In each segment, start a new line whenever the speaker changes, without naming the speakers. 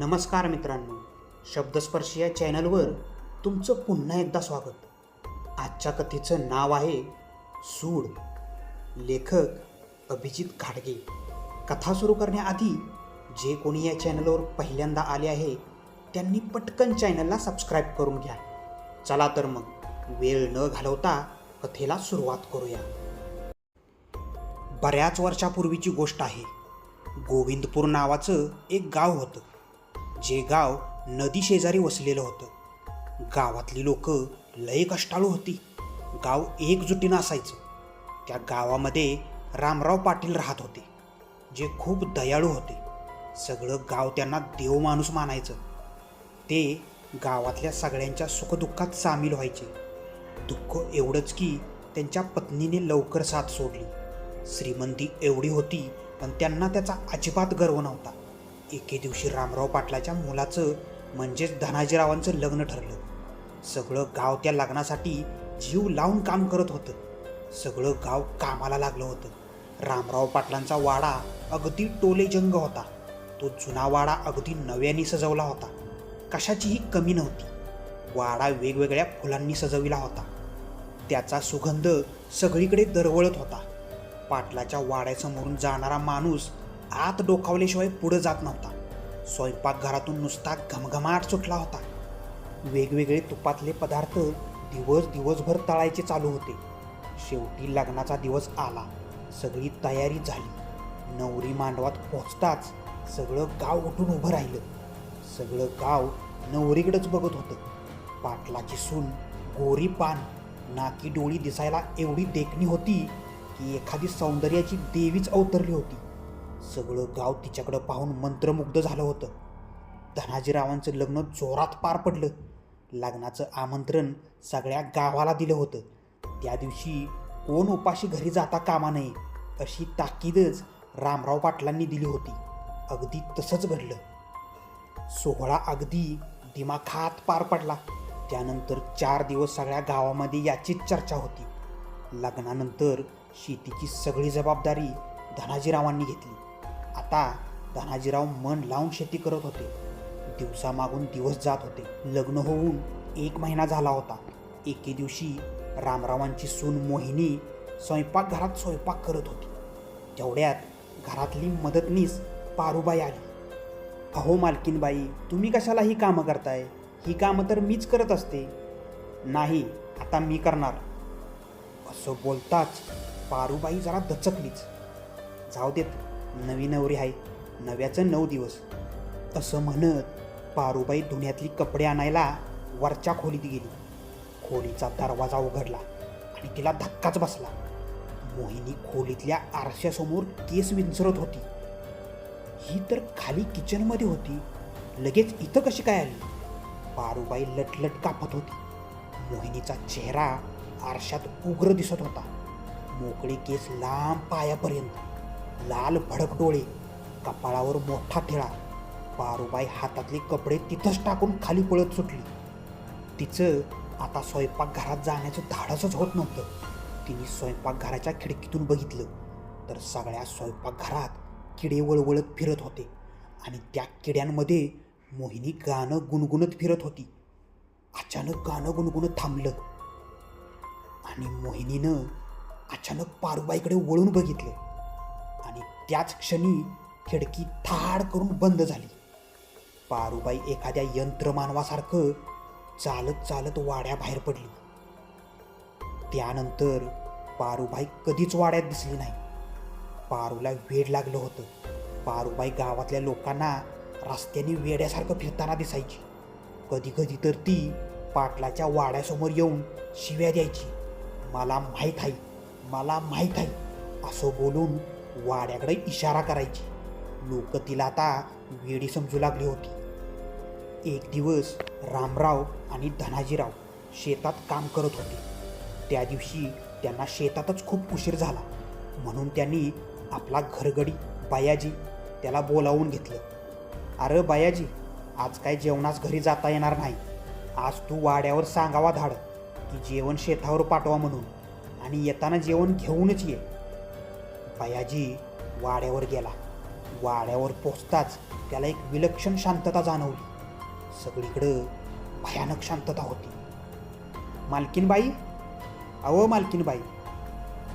नमस्कार मित्रांनो शब्दस्पर्शी या चॅनलवर तुमचं पुन्हा एकदा स्वागत. आजच्या कथेचं नाव आहे सूड. लेखक अभिजित घाटगे कथा सुरू करण्याआधी जे कोणी या चॅनलवर पहिल्यांदा आले आहे त्यांनी पटकन चॅनलला सबस्क्राईब करून घ्या. चला तर मग वेळ न घालवता कथेला सुरुवात करूया. बऱ्याच वर्षापूर्वीची गोष्ट आहे. गोविंदपूर नावाचं एक गाव होतं. जे गाव नदी शेजारी वसलेलं होतं. गावातली लोक लय कष्टाळू होती. गाव एकजुटीनं असायचं. त्या गावामध्ये रामराव पाटील राहत होते जे खूप दयाळू होते. सगळं गाव त्यांना देव माणूस मानायचं. ते गावातल्या सगळ्यांच्या सुखदुःखात सामील व्हायचे. दुःख एवढंच की त्यांच्या पत्नीने लवकर साथ सोडली. श्रीमंती एवढी होती पण त्यांना त्याचा अजिबात गर्व नव्हता. एके दिवशी रामराव पाटलाच्या मुलाचं म्हणजेच धनाजीरावांचं लग्न ठरलं. सगळं गाव त्या लग्नासाठी जीव लावून काम करत होतं. सगळं गाव कामाला लागलं होतं. रामराव पाटलांचा वाडा अगदी टोलेजंग होता. तो जुना वाडा अगदी नव्याने सजवला होता. कशाचीही कमी नव्हती. वाडा वेगवेगळ्या फुलांनी सजविला होता. त्याचा सुगंध सगळीकडे दरवळत होता. पाटलाच्या वाड्यासमोरून जाणारा माणूस आत डोकावल्याशिवाय पुढे जात नव्हता. स्वयंपाकघरातून नुसता घमघमाट सुटला होता. वेगवेगळे तुपातले पदार्थ दिवस दिवसभर तळायचे चालू होते. शेवटी लग्नाचा दिवस आला. सगळी तयारी झाली. नवरी मांडवात पोचताच सगळं गाव उठून उभं राहिलं. सगळं गाव नवरीकडेच बघत होतं. पाटलाची सून गोरी पान नाकी डोळी दिसायला एवढी देखणी होती की एखादी सौंदर्याची देवीच अवतरली होती. सगळं गाव तिच्याकडं पाहून मंत्रमुग्ध झालं होतं. धनाजीरावांचं लग्न जोरात पार पडलं. लग्नाचं आमंत्रण सगळ्या गावाला दिलं होतं. त्या दिवशी कोण उपाशी घरी जाता कामा नये अशी ताकीदच रामराव पाटलांनी दिली होती. अगदी तसंच घडलं. सोहळा अगदी दिमाखात पार पडला. त्यानंतर चार दिवस सगळ्या गावामध्ये याचीच चर्चा होती. लग्नानंतर शेतीची सगळी जबाबदारी धनाजीरावांनी घेतली. आता धनाजीराव मन लावून शेती करत होते. दिवसामागून दिवस जात होते. लग्न होऊन एक महिना झाला होता. एके दिवशी रामरावांची सून मोहिनी स्वयंपाकघरात स्वयंपाक करत होती. तेवढ्यात घरातली मदतनीस पारूबाई आली. अहो मालकीनबाई तुम्ही कशाला ही कामं करताय? ही कामं तर मीच करत असते. नाही आता मी करणार. असं बोलताच पारूबाई जरा दचकलीच. जाऊ देत नवी नवरी आहे. नव्याचं नऊ दिवस. तसं म्हणत पारूबाई धुण्यातली कपडे आणायला वरच्या खोलीत गेली. खोलीचा दरवाजा उघडला आणि तिला धक्काच बसला. मोहिनी खोलीतल्या आरशासमोर केस विंचरत होती. ही तर खाली किचनमध्ये होती. लगेच इथं कशी काय आली? पारूबाई लटलट कापत होती. मोहिनीचा चेहरा आरशात उग्र दिसत होता. मोकळे केस लांब पायापर्यंत. लाल भडक डोळे कपाळावर मोठा ठेळा. पारूबाई हातातले कपडे तिथंच टाकून खाली पळत सुटली. तिचं आता स्वयंपाकघरात जाण्याचं धाडसच होत नव्हतं. तिने स्वयंपाकघराच्या खिडकीतून बघितलं तर सगळ्या स्वयंपाकघरात किडे वळवळत फिरत होते आणि त्या किड्यांमध्ये मोहिनी गाणं गुणगुणत फिरत होती. अचानक गाणं गुणगुणत थांबलं आणि मोहिनीनं अचानक पारूबाईकडे वळून बघितलं. त्याच क्षणी खिडकी थाड करून बंद झाली. पारूबाई एखाद्या यंत्रमानवासारखं चालत चालत वाड्याबाहेर पडली. त्यानंतर पारूबाई कधीच वाड्यात दिसली नाही. पारूला वेड लागलं होतं. पारूबाई गावातल्या लोकांना रस्त्याने वेड्यासारखं फिरताना दिसायची. कधी कधी तर ती पाटलाच्या वाड्यासमोर येऊन शिव्या द्यायची. मला माहीत आहे मला माहीत आहे असं बोलून वाड्याकडे इशारा करायची. लोक तिला आता वेडी समजू लागली होती. एक दिवस रामराव आणि धनाजीराव शेतात काम करत होते. त्या दिवशी त्यांना शेतातच खूप उशीर झाला. म्हणून त्यांनी आपला घरगडी बायाजी त्याला बोलावून घेतलं. अरे बायाजी आज काय जेवणास घरी जाता येणार नाही. आज तू वाड्यावर सांगावा धाड की जेवण शेतावर पाठवा म्हणून. आणि येताना जेवण घेऊनच ये. बायाजी वाड्यावर गेला. वाड्यावर पोचताच त्याला एक विलक्षण शांतता जाणवली. सगळीकडं भयानक शांतता होती. मालकीनबाई? अहो मालकीनबाई.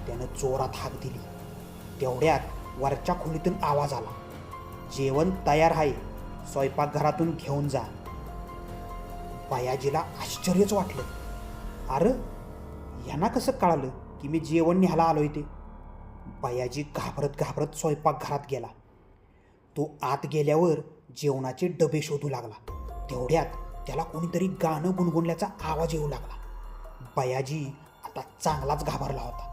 त्यानं जोरात हाक दिली. तेवढ्यात वरच्या खोलीतून आवाज आला. जेवण तयार आहे. स्वयंपाकघरातून घेऊन जा. बयाजीला आश्चर्यच वाटलं. अरे यांना कसं कळालं की मी जेवण न्यायला आलोय ते? बयाजी घाबरत घाबरत स्वयंपाकघरात गेला. तो आत गेल्यावर जेवणाचे डबे शोधू लागला. तेवढ्यात त्याला कोणीतरी गाणं गुणगुणल्याचा आवाज येऊ लागला. बयाजी आता चांगलाच घाबरला होता.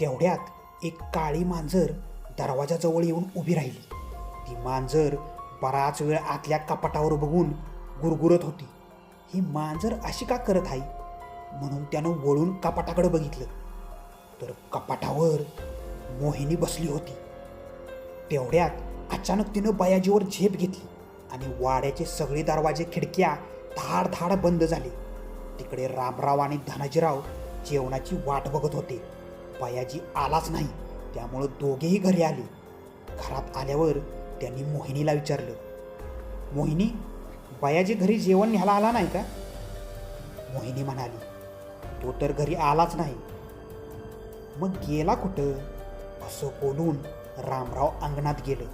तेवढ्यात एक काळी मांजर दरवाजाजवळ येऊन उभी राहिली. ती मांजर बराच वेळ आतल्या कपाटावर बघून गुरगुरत होती. ही मांजर अशी का करत आहे? म्हणून त्यानं वळून कपाटाकडे बघितलं. तर कपाटावर मोहिनी बसली होती. तेवढ्यात अचानक तिनं बयाजीवर झेप घेतली आणि वाड्याचे सगळे दरवाजे खिडक्या धाड धाड बंद झाले. तिकडे रामराव आणि धनाजीराव जेवणाची वाट बघत होते. बयाजी आलाच नाही त्यामुळं दोघेही घरी आले. घरात आल्यावर त्यांनी मोहिनीला विचारलं मोहिनी बयाजी घरी जेवण न्यायला आला नाही का? मोहिनी म्हणाली तो तर घरी आलाच नाही. मग गेला कुठं? असं बोलून रामराव अंगणात गेलं.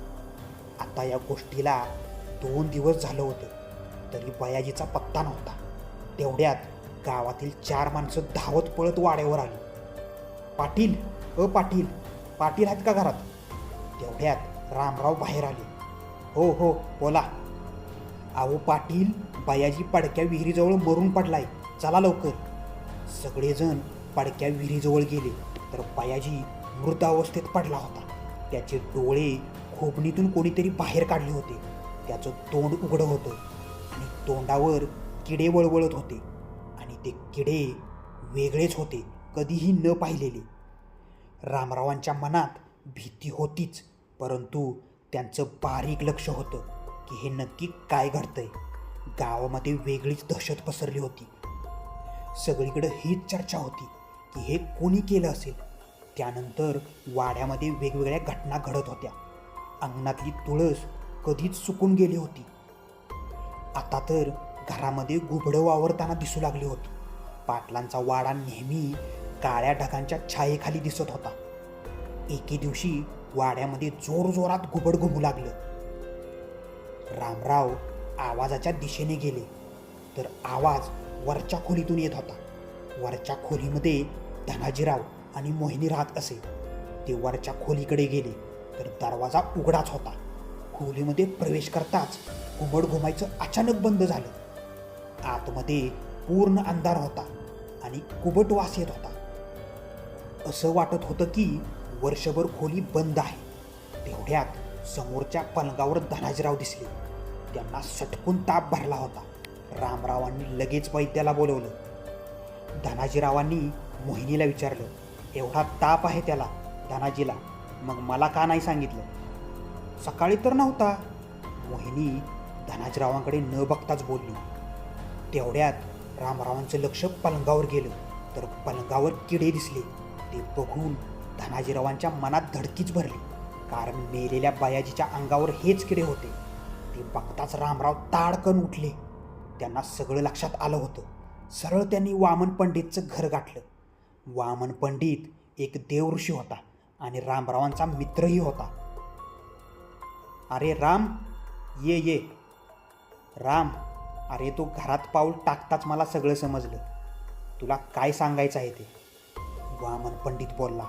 आता या गोष्टीला दोन दिवस झालं होतं तरी बयाजीचा पत्ता नव्हता. तेवढ्यात गावातील चार माणसं धावत पळत वाड्यावर आली. पाटील अ पाटील पाटील आहेत का घरात? तेवढ्यात रामराव बाहेर आले. हो हो बोला. अहो पाटील बयाजी पडक्या विहिरीजवळ मरून पडलाय. चला लवकर. सगळेजण पडक्या विहिरीजवळ गेले तर बयाजी मृतावस्थेत पडला होता. त्याचे डोळे खोबणीतून कोणीतरी बाहेर काढले होते. त्याचं तोंड उघडं होतं आणि तोंडावर किडे वळवळत होते. आणि ते किडे वेगळेच होते कधीही न पाहिलेले. रामरावांच्या मनात भीती होतीच परंतु त्यांचं बारीक लक्ष होतं की हे नक्की काय घडतंय. गावामध्ये वेगळीच दहशत पसरली होती. सगळीकडे हीच चर्चा होती की हे कोणी केलं असेल? त्यानंतर वाड्यामध्ये वेगवेगळ्या घटना घडत होत्या. अंगणातली तुळस कधीच सुकून गेली होती. आता तर घरामध्ये घुबडं वावरताना दिसू लागली होती. पाटलांचा वाडा नेहमी काळ्या ढगांच्या छायेखाली दिसत होता. एके दिवशी वाड्यामध्ये जोरजोरात घुबड घुमू लागलं. रामराव आवाजाच्या दिशेने गेले तर आवाज वरच्या खोलीतून येत होता. वरच्या खोलीमध्ये धनाजीराव आणि मोहिनी राहत असे. ते वरच्या खोलीकडे गेले तर दरवाजा उघडाच होता. खोलीमध्ये प्रवेश करताच घुमड घुमायचं अचानक बंद झालं. आतमध्ये पूर्ण अंधार होता आणि कुबट वास येत होता. असं वाटत होतं की वर्षभर खोली बंद आहे. तेवढ्यात समोरच्या पलंगावर धनाजीराव दिसले. त्यांना सटकून ताप भरला होता. रामरावांनी लगेच वैद्याला बोलवलं. धनाजीरावांनी मोहिनीला विचारलं एवढा ताप आहे त्याला धनाजीला. मग मला का नाही सांगितलं? सकाळी तर नव्हता. मोहिनी धनाजीरावांकडे न बघताच बोलली. तेवढ्यात रामरावांचं लक्ष पलंगावर गेलं. तर पलंगावर किडे दिसले. ते बघून धनाजीरावांच्या मनात धडकीच भरली. कारण मेलेल्या बायाजीच्या अंगावर हेच किडे होते. ते बघताच रामराव ताडकन उठले. त्यांना सगळं लक्षात आलं होतं. सरळ त्यांनी वामन पंडितचं घर गाठलं. वामन पंडित एक देवऋषी होता आणि रामरावांचा मित्रही होता. अरे राम ये ये. राम अरे तू घरात पाऊल टाकताच मला सगळं समजलं. तुला काय सांगायचं आहे ते? वामन पंडित बोलला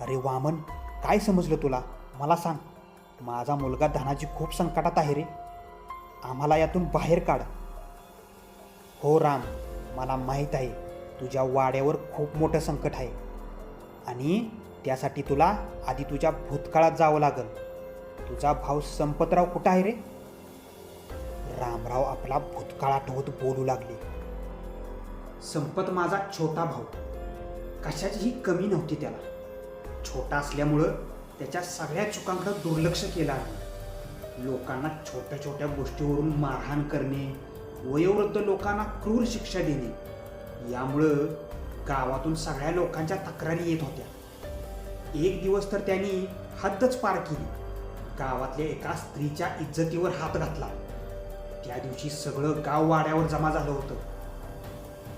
अरे वामन काय समजलं तुला? मला सांग. माझा मुलगा धनाजी खूप संकटात आहे रे. आम्हाला यातून बाहेर काढ. हो राम मला माहीत आहे. तुझ्या वाड्यावर खूप मोठं संकट आहे. आणि त्यासाठी तुला आधी तुझ्या भूतकाळात जावं लागल. तुझा भाऊ संपतराव कुठं आहे रे? रामराव आपला भूतकाळ आठवत बोलू लागले. संपत माझा छोटा भाऊ. कशाचीही कमी नव्हती त्याला. छोटा असल्यामुळं त्याच्या सगळ्या चुकांकडे दुर्लक्ष केलं आहे लोकांना छोट्या छोट्या गोष्टीवरून मारहाण करणे वयोवृद्ध लोकांना क्रूर शिक्षा देणे यामुळं गावातून सगळ्या लोकांच्या तक्रारी येत होत्या. एक दिवस तर त्यांनी हद्दच पार केली. गावातल्या एका स्त्रीच्या इज्जतीवर हात घातला. त्या दिवशी सगळं गाव वाड्यावर जमा झालं होतं.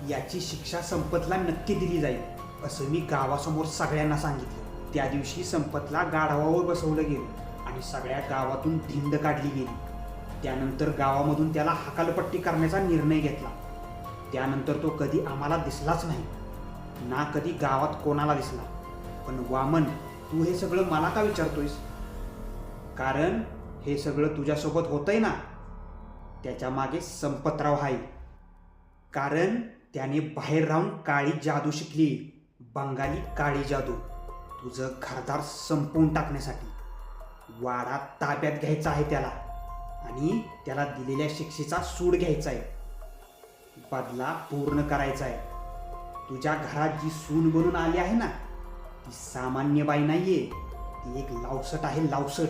याची शिक्षा संपतला नक्की दिली जाईल असं मी गावासमोर सगळ्यांना सांगितलं. त्या दिवशी संपतला गाढवावर बसवलं गेलं आणि सगळ्या गावातून धिंड काढली गेली. त्यानंतर गावामधून त्याला हकालपट्टी करण्याचा निर्णय घेतला. त्यानंतर तो कधी आम्हाला दिसलाच नाही. ना कधी गावात कोणाला दिसला. पण वामन तू हे सगळं मला का विचारतोयस? कारण हे सगळं तुझ्यासोबत होतंय ना? त्याच्यामागे संपतराव आहे कारण त्याने बाहेर राहून काळी जादू शिकली. बंगाली काळी जादू. तुझं घरदार संपवून टाकण्यासाठी. वाडा ताब्यात घ्यायचा आहे त्याला. आणि त्याला दिलेल्या शिक्षेचा सूड घ्यायचा आहे बदला पूर्ण करायचा आहे. तुझ्या घरात जी सून बनून आली आहे ना ती सामान्य बाई नाहीये. ती एक लावसट आहे लावसट.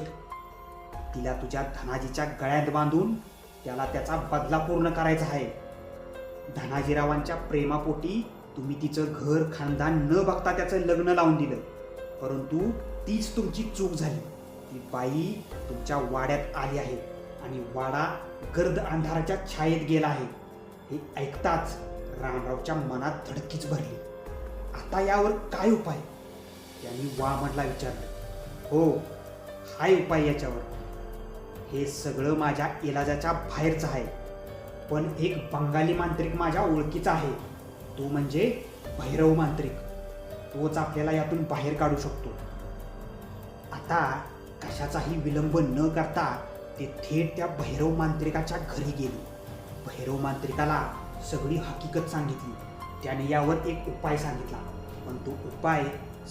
तिला तुझ्या धनाजीच्या गळ्यात बांधून त्याला त्याचा बदला पूर्ण करायचा आहे. धनाजीरावांच्या प्रेमापोटी तुम्ही तिचं घर खानदान न बघता त्याचं लग्न लावून दिलं. परंतु तीच तुमची चूक झाली. ती बाई तुमच्या वाड्यात आली आहे आणि वाडा गर्द अंधाराच्या छायेत गेला आहे. हे ऐकताच रामरावच्या मनात धडकीच भरली. आता यावर काय उपाय? त्यांनी वामनला विचारलं. हो हाय उपाय याच्यावर. हे सगळं माझ्या इलाजाच्या बाहेरचं आहे. पण एक बंगाली मांत्रिक माझ्या ओळखीचा आहे. तो म्हणजे भैरव मांत्रिक. तोच आपल्याला यातून बाहेर काढू शकतो. आता कशाचाही विलंब न करता ते थेट त्या भैरव मांत्रिकाच्या घरी गेले. भैरव मांत्रिकाला सगळी हकीकत सांगितली. त्याने यावर एक उपाय सांगितला. पण तो उपाय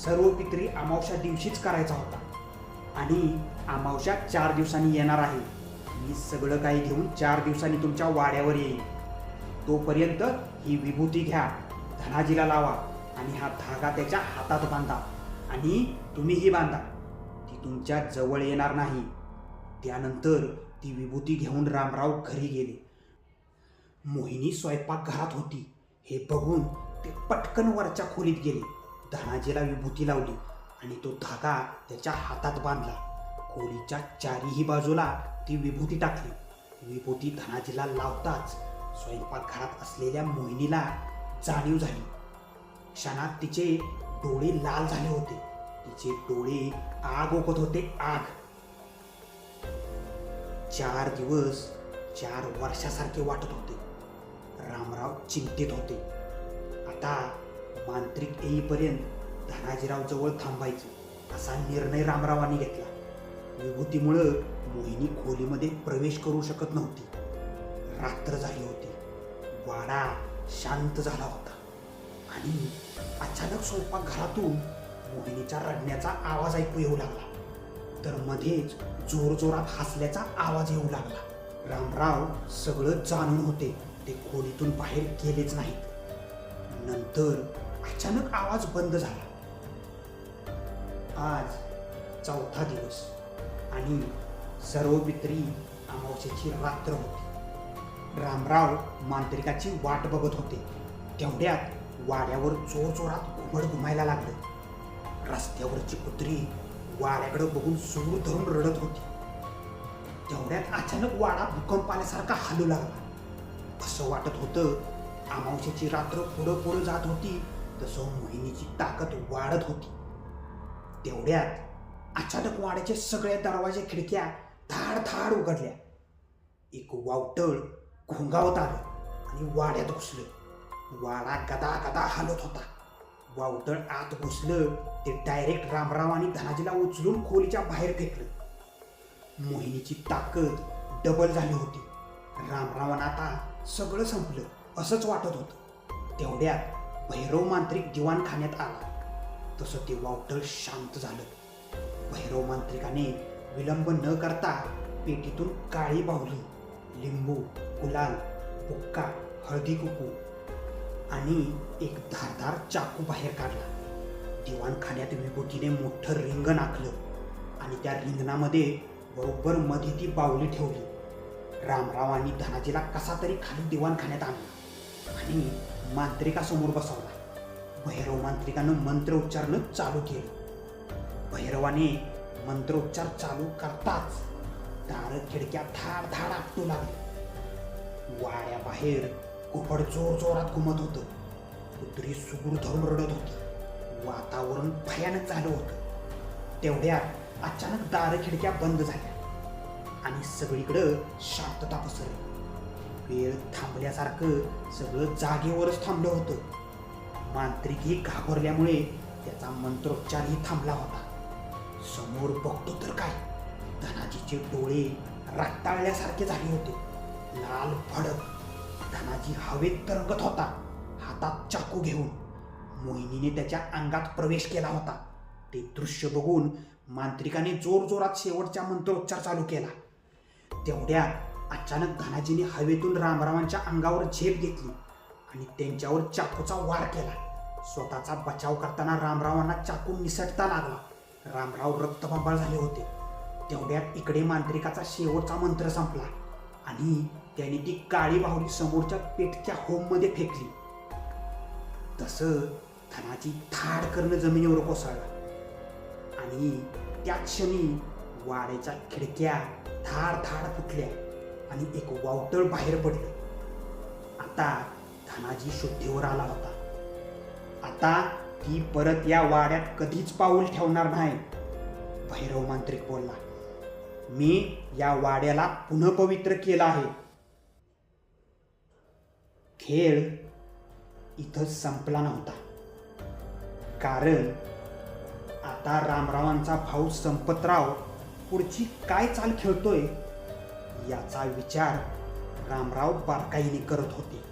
सर्व पित्री अमावश्या दिवशीच करायचा होता. आणि अमावश्या चार दिवसांनी येणार आहे. मी सगळं काही घेऊन चार दिवसांनी तुमच्या वाड्यावर येईल तोपर्यंत ही विभूती घ्या धनाजीला लावा आणि हा धागा त्याच्या हातात बांधा आणि तुम्हीही बांधा. ती तुमच्या जवळ येणार नाही. त्यानंतर ती विभूती घेऊन रामराव घरी गेले. मोहिनी स्वयंपाकघरात होती. हे बघून ते पटकन वरच्या खोलीत गेले. धनाजीला विभूती लावली आणि तो धागा त्याच्या हातात बांधला. खोलीच्या चारीही बाजूला ती विभूती टाकली. विभूती धनाजीला लावताच स्वयंपाकघरात असलेल्या मोहिनीला जाणीव झाली. क्षणात तिचे डोळे लाल झाले होते. तिचे डोळे आग ओकत होते आग. चार दिवस चार वर्षासारखे वाटत होते. रामराव चिंतित होते. आता मांत्रिक येईपर्यंत धनाजीराव जवळ थांबायचं असा निर्णय रामरावांनी घेतला. विभूतीमुळं मोहिनी खोलीमध्ये प्रवेश करू शकत नव्हती. रात्र झाली होती. वाडा शांत झाला होता. आणि अचानक स्वयंपाकघरातून मोहिनीच्या रडण्याचा आवाज ऐकू येऊ लागला. तर मध्येच जोरजोरात हसल्याचा आवाज येऊ लागला. रामराव सगळं जाणून होते. ते खोलीतून बाहेर गेलेच नाहीत. नंतर अचानक आवाज बंद झाला. आज चौथा दिवस आणि सर्व पित्री अमावस्येची रात्र होती. रामराव मांत्रिकाची वाट बघत होते. तेवढ्यात वाड्यावर जोरजोरात घुमड घुमायला लागलं. रस्त्यावरची कुत्री वाड्याकडे बघून सूर धरून रडत होती. तेवढ्यात अचानक वाडा भूकंप आल्यासारखा हलू लागला. असं वाटत होतं. अमावशेची रात्र पुढं पुढं जात होती. तसं मोहिनीची ताकद वाढत होती. तेवढ्यात अचानक वाड्याचे सगळे दरवाजे खिडक्या धाड धाड उघडल्या. एक वावटळ घोंगावत आलं आणि वाड्यात घुसलं. वाडा गदा गदा हालत होता. वावटळ आत घुसलं ते डायरेक्ट रामराव आणि धनाजीला उचलून खोलीच्या बाहेर फेकलं. मोहिनीची ताकद डबल झाली होती. रामरावांना आता सगळं संपलं. असंच वाटत होतं. तेवढ्यात भैरव मांत्रिक दिवाणखान्यात आला. तसं ते वावटळ शांत झालं. भैरव मांत्रिकाने विलंब न करता पेटीतून काळी बाहुली लिंबू गुलाल बुक्का हळदी कुकू आणि एक धारधार चाकू बाहेर काढला. दिवाणखान्यात विभूतीने मोठं रिंगण आखलं आणि त्या रिंगणामध्ये बरोबर मध्ये ती बावली ठेवली. रामरावांनी धनाजीला कसा तरी खाली दिवाणखान्यात आणला. आणि मांत्रिकासमोर बसवला. भैरव मांत्रिकानं मंत्र उच्चारणं चालू केलं. भैरवाने मंत्रोच्चार चालू करताच दार खिडक्या धाड धाड आपटू लागले. वाड्याबाहेर कुपड जोर जोरात घुमत होतं. कुत्री सुगूर धरून रडत होती. वातावरण भयानक झालं होतं. तेवढ्यात अचानक दार खिडक्या बंद झाल्या. आणि सगळीकडं शांतता पसरली. वेळ थांबल्यासारखं सगळं जागेवरच थांबलं होतं. मांत्रिकही घाबरल्यामुळे त्याचा मंत्रोच्चारही थांबला होता. समोर बघतो तर काय? धनाजीचे डोळे रक्ताळल्यासारखे झाले होते. लाल भडक. धनाजी हवेत तरंगत होता हातात चाकू घेऊन. मोहिनीने त्याच्या अंगात प्रवेश केला होता. ते दृश्य बघून मांत्रिकाने जोर जोरात शेवटचा मंत्रोच्चार चालू केला. तेवढ्यात अचानक धनाजीने हवेतून रामरावांच्या अंगावर झेप घेतली आणि त्यांच्यावर चाकूचा वार केला. स्वतःचा बचाव करताना रामरावांना चाकू निसटता लागला. रामराव रक्तबंबाळ झाले होते. तेवढ्यात इकडे मांत्रिकाचा शेवटचा मंत्र संपला आणि त्याने ती काळी बाहुली समोरच्या पेटच्या होममध्ये फेकली. तसं धनाजी थाड करणं जमिनीवर कोसळला आणि त्या क्षणी वाड्याच्या खिडक्या धाड धाड फुटल्या आणि एक वावटळ बाहेर पडलं. आता धनाजी शुद्धीवर आला होता. आता ती परत या वाड्यात कधीच पाऊल ठेवणार नाही. भैरव मांत्रिक बोलला मी या वाड्याला पुनःपवित्र केला आहे. खेळ इथं संपला नव्हता. कारण आता रामरावांचा भाऊ संपतराव पुढची काय चाल खेळतोय याचा विचार रामराव बारकाईने करत होते.